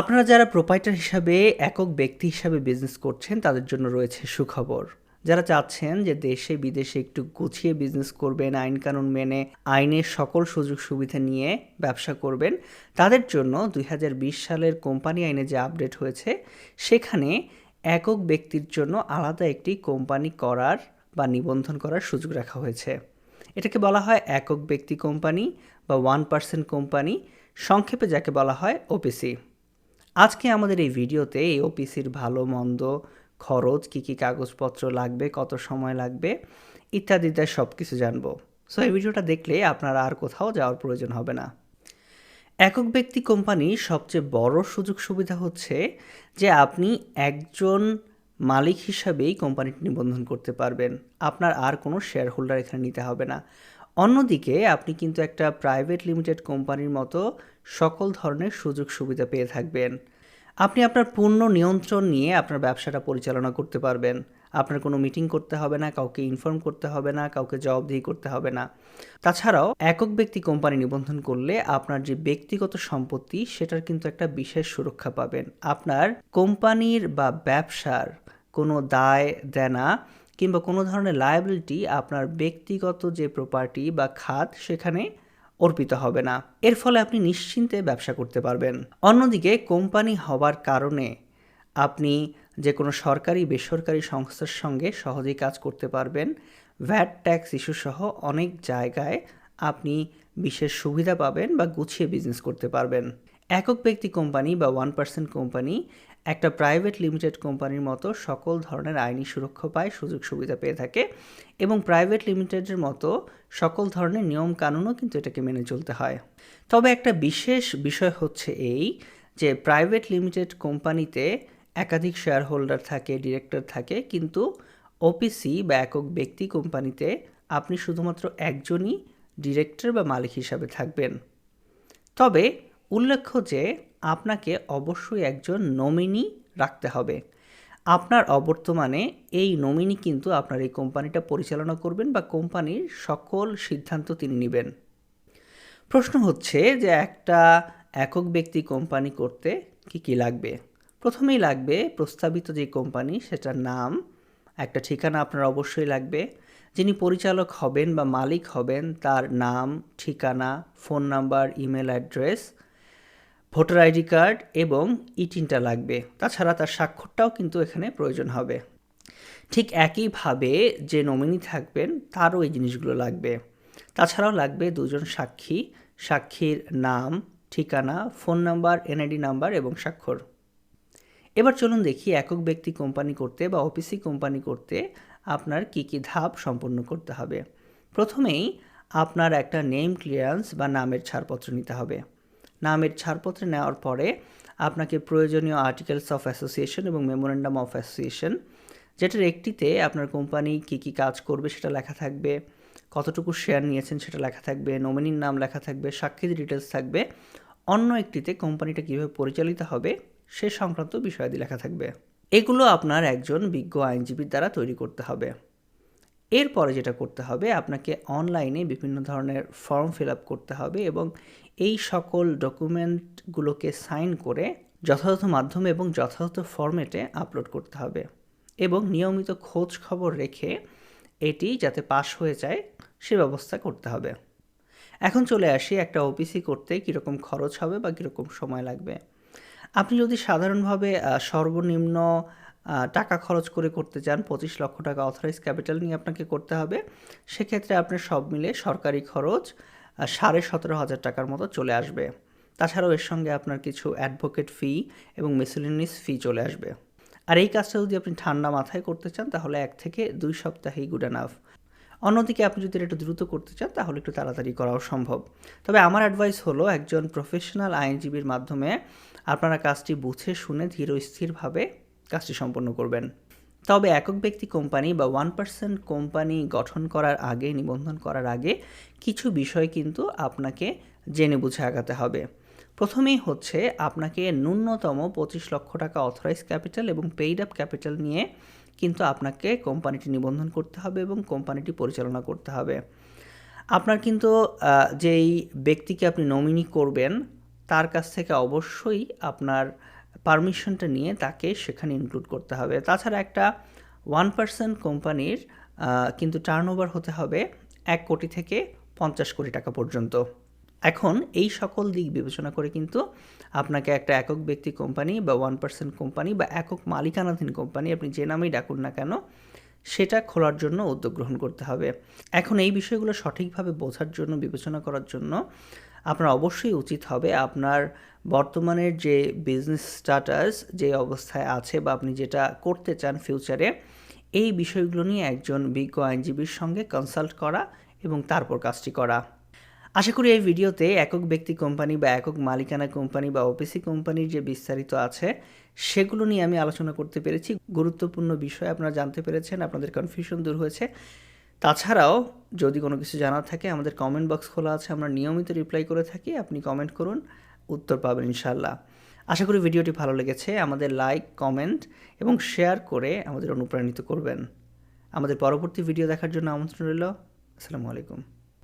আপনারা যারা প্রোপাইটার হিসাবে, একক ব্যক্তি হিসাবে বিজনেস করছেন, তাদের জন্য রয়েছে সুখবর। যারা চাচ্ছেন যে দেশে, বিদেশে একটু গুছিয়ে বিজনেস করবেন, আইন কানুন মেনে, আইনের সকল সুযোগ সুবিধা নিয়ে ব্যবসা করবেন, তাদের জন্য দুই হাজার বিশ সালের কোম্পানি আইনে যে আপডেট হয়েছে, সেখানে একক ব্যক্তির জন্য আলাদা একটি কোম্পানি করার বা নিবন্ধন করার সুযোগ রাখা হয়েছে। এটাকে বলা হয় একক ব্যক্তি কোম্পানি বা ওয়ান পার্সেন্ট কোম্পানি, সংক্ষেপে যাকে বলা হয় ওপিসি আজকে আমাদের এই ভিডিওতে এই ওপিসির ভালো, মন্দ, খরচ, কী কী কাগজপত্র লাগবে, কত সময় লাগবে, ইত্যাদিতে সব কিছু জানব। সো এই ভিডিওটা দেখলে আপনার আর কোথাও যাওয়ার প্রয়োজন হবে না। একক ব্যক্তি কোম্পানির সবচেয়ে বড় সুযোগ সুবিধা হচ্ছে যে আপনি একজন মালিক হিসাবেই কোম্পানিটি নিবন্ধন করতে পারবেন। আপনার আর কোনো শেয়ার হোল্ডার এখানে নিতে হবে না। অন্যদিকে আপনি কিন্তু একটা প্রাইভেট লিমিটেড কোম্পানির মতো সকল ধরনের সুযোগ সুবিধা পেয়ে থাকবেন। আপনি আপনার পূর্ণ নিয়ন্ত্রণ নিয়ে আপনার ব্যবসাটা পরিচালনা করতে পারবেন। আপনার কোনো মিটিং করতে হবে না, কাউকে ইনফর্ম করতে হবে না, কাউকে জবাবদিহি করতে হবে না। তাছাড়াও একক ব্যক্তি কোম্পানি নিবন্ধন করলে আপনার যে ব্যক্তিগত সম্পত্তি, সেটার কিন্তু একটা বিশেষ সুরক্ষা পাবেন। আপনার কোম্পানির বা ব্যবসার কোনো দায়, দেনা কিংবা কোনো ধরনের লায়াবিলিটি আপনার ব্যক্তিগত যে প্রপার্টি বা খাত সেখানে অর্পিত হবে না। এর ফলে আপনি নিশ্চিন্তে ব্যবসা করতে পারবেন। অন্যদিকে কোম্পানি হবার কারণে আপনি যে কোনো সরকারি, বেসরকারি সংস্থার সঙ্গে সহজেই কাজ করতে পারবেন। ভ্যাট ট্যাক্স ইস্যু সহ অনেক জায়গায় আপনি বিশেষ সুবিধা পাবেন বা গুছিয়ে বিজনেস করতে পারবেন। একক ব্যক্তি কোম্পানি বা ওয়ান পার্সেন্ট কোম্পানি একটা প্রাইভেট লিমিটেড কোম্পানির মতো সকল ধরনের আইনি সুরক্ষা পায়, সুযোগ সুবিধা পেয়ে থাকে এবং প্রাইভেট লিমিটেডের মতো সকল ধরনের নিয়ম কানুনও কিন্তু এটাকে মেনে চলতে হয়। তবে একটা বিশেষ বিষয় হচ্ছে এই যে প্রাইভেট লিমিটেড কোম্পানিতে একাধিক শেয়ার হোল্ডার থাকে ডিরেক্টর থাকে, কিন্তু ওপিসি বা একক ব্যক্তি কোম্পানিতে আপনি শুধুমাত্র একজনই ডিরেক্টর বা মালিক হিসাবে থাকবেন। তবে উল্লেখ্য যে আপনাকে অবশ্যই একজন নমিনি রাখতে হবে। আপনার অবর্তমানে এই নমিনি কিন্তু আপনার এই কোম্পানিটা পরিচালনা করবেন বা কোম্পানির সকল সিদ্ধান্ত তিনি নেবেন। প্রশ্ন হচ্ছে যে একটা একক ব্যক্তি কোম্পানি করতে কি কি লাগবে? প্রথমেই লাগবে প্রস্তাবিত যে কোম্পানি, সেটার নাম, একটা ঠিকানা আপনার অবশ্যই লাগবে। যিনি পরিচালক হবেন বা মালিক হবেন, তার নাম, ঠিকানা, phone number, email address voter ID card এবং ইটিনটা লাগবে। তাছাড়া তার স্বাক্ষরটাও কিন্তু এখানে প্রয়োজন হবে। ঠিক একইভাবে যে নমিনি থাকবেন, তারও এই জিনিসগুলো লাগবে। তাছাড়াও লাগবে দুজন সাক্ষী, সাক্ষীর নাম, ঠিকানা, ফোন নাম্বার, এনআইডি নাম্বার এবং স্বাক্ষর। এবার চলুন দেখি একক ব্যক্তি কোম্পানি করতে বা অফিসি কোম্পানি করতে আপনার কি কি ধাপ সম্পন্ন করতে হবে। প্রথমেই আপনার একটা নেম ক্লিয়ারেন্স বা নামের ছাড়পত্র নিতে হবে। নামের ছাড়পত্র নেওয়ার পরে আপনাকে প্রয়োজনীয় আর্টিকেলস অফ অ্যাসোসিয়েশন এবং মেমোরেন্ডাম অফ অ্যাসোসিয়েশন, যেটার একটিতে আপনার কোম্পানি কী কী কাজ করবে সেটা লেখা থাকবে, কতটুকু শেয়ার নিয়েছেন সেটা লেখা থাকবে নমিনির নাম লেখা থাকবে সাক্ষীর ডিটেলস থাকবে, অন্য একটিতে কোম্পানিটা কীভাবে পরিচালিত হবে সে সংক্রান্ত বিষয়াদি লেখা থাকবে। এগুলো আপনার একজন বিজ্ঞ আইনজীবীর দ্বারা তৈরি করতে হবে। এরপরে যেটা করতে হবে, আপনাকে অনলাইনে বিভিন্ন ধরনের ফর্ম ফিল আপ করতে হবে এবং এই সকল ডকুমেন্টগুলোকে সাইন করে যথাযথ মাধ্যমে এবং যথাযথ ফর্মেটে আপলোড করতে হবে এবং নিয়মিত খোঁজ খবর রেখে এটি যাতে পাস হয়ে যায়, সে ব্যবস্থা করতে হবে। এখন চলে আসি একটা ওপিসি করতে, কীরকম খরচ হবে বা কীরকম সময় লাগবে। আপনি যদি সাধারণভাবে সর্বনিম্ন টাকা খরচ করে করতে চান, পঁচিশ লক্ষ টাকা অথরাইজ ক্যাপিটাল নিয়ে আপনাকে করতে হবে। সেক্ষেত্রে আপনার সব মিলে সরকারি খরচ সাড়ে সতেরো হাজার টাকার মতো চলে আসবে। তাছাড়াও এর সঙ্গে আপনার কিছু অ্যাডভোকেট ফি এবং মিসেলিনিস ফি চলে আসবে। আর এই কাজটা যদি আপনি ঠান্ডা মাথায় করতে চান, তাহলে এক থেকে দুই সপ্তাহেই গুড এনাফ অন্যদিকে আপনি যদি একটু দ্রুত করতে চান, তাহলে একটু তাড়াতাড়ি করাও সম্ভব। তবে আমার অ্যাডভাইস হলো, একজন প্রফেশনাল আইনজীবীর মাধ্যমে আপনারা কাজটি বুঝে শুনে ধীর স্থিরভাবে কাজটি সম্পন্ন করবেন। তবে একক ব্যক্তি কোম্পানি বা ওয়ান পার্সেন্ট কোম্পানি গঠন করার আগে, নিবন্ধন করার আগে কিছু বিষয় কিন্তু আপনাকে জেনে বুঝে আগাতে হবে। প্রথমেই হচ্ছে আপনাকে ন্যূনতম পঁচিশ লক্ষ টাকা অথরাইজ ক্যাপিটাল এবং পেইড আপ ক্যাপিটাল নিয়ে কিন্তু আপনাকে কোম্পানিটি নিবন্ধন করতে হবে এবং কোম্পানিটি পরিচালনা করতে হবে। আপনার কিন্তু যেই ব্যক্তিকে আপনি নমিনি করবেন, তার কাছ থেকে অবশ্যই আপনার পারমিশনটা নিয়ে তাকে সেখানে ইনক্লুড করতে হবে। তাছাড়া একটা ওয়ান পার্সেন্ট কোম্পানির কিন্তু টার্নওভার হতে হবে এক কোটি থেকে পঞ্চাশ কোটি টাকা পর্যন্ত। এখন এই সকল দিক বিবেচনা করে কিন্তু আপনাকে একটা একক ব্যক্তি কোম্পানি বা ওয়ান পার্সেন্ট কোম্পানি বা একক মালিকানাধীন কোম্পানি, আপনি যে নামেই ডাকুন না কেন, সেটা খোলার জন্য উদ্যোগ গ্রহণ করতে হবে। এখন এই বিষয়গুলো সঠিকভাবে বোঝার জন্য, বিবেচনা করার জন্য আপনার অবশ্যই উচিত হবে আপনার বর্তমানের যে বিজনেস স্ট্যাটাস যে অবস্থায় আছে বা আপনি যেটা করতে চান ফিউচারে এই বিষয়গুলো নিয়ে একজন বিজ্ঞ আইনজীবীর সঙ্গে কনসাল্ট করা এবং তারপর কাজটি করা। আশা করি এই ভিডিওতে একক ব্যক্তি কোম্পানি বা একক মালিকানা কোম্পানি বা ওপিসি কোম্পানির যে বিস্তারিত আছে, সেগুলো নিয়ে আমি আলোচনা করতে পেরেছি। গুরুত্বপূর্ণ বিষয় আপনারা জানতে পেরেছেন, আপনাদের কনফিউশন দূর হয়েছে। তাছাড়াও যদি কোনো কিছু জানার থাকে, আমাদের কমেন্ট বক্স খোলা আছে, আমরা নিয়মিত রিপ্লাই করে থাকি, আপনি কমেন্ট করুন, উত্তর পাবেন ইনশাল্লাহ আশা করি ভিডিওটি ভালো লেগেছে, আমাদের লাইক কমেন্ট এবং শেয়ার করে আমাদের অনুপ্রাণিত করবেন। আমাদের পরবর্তী ভিডিও দেখার জন্য আমন্ত্রণ রইল, আসসালামু আলাইকুম।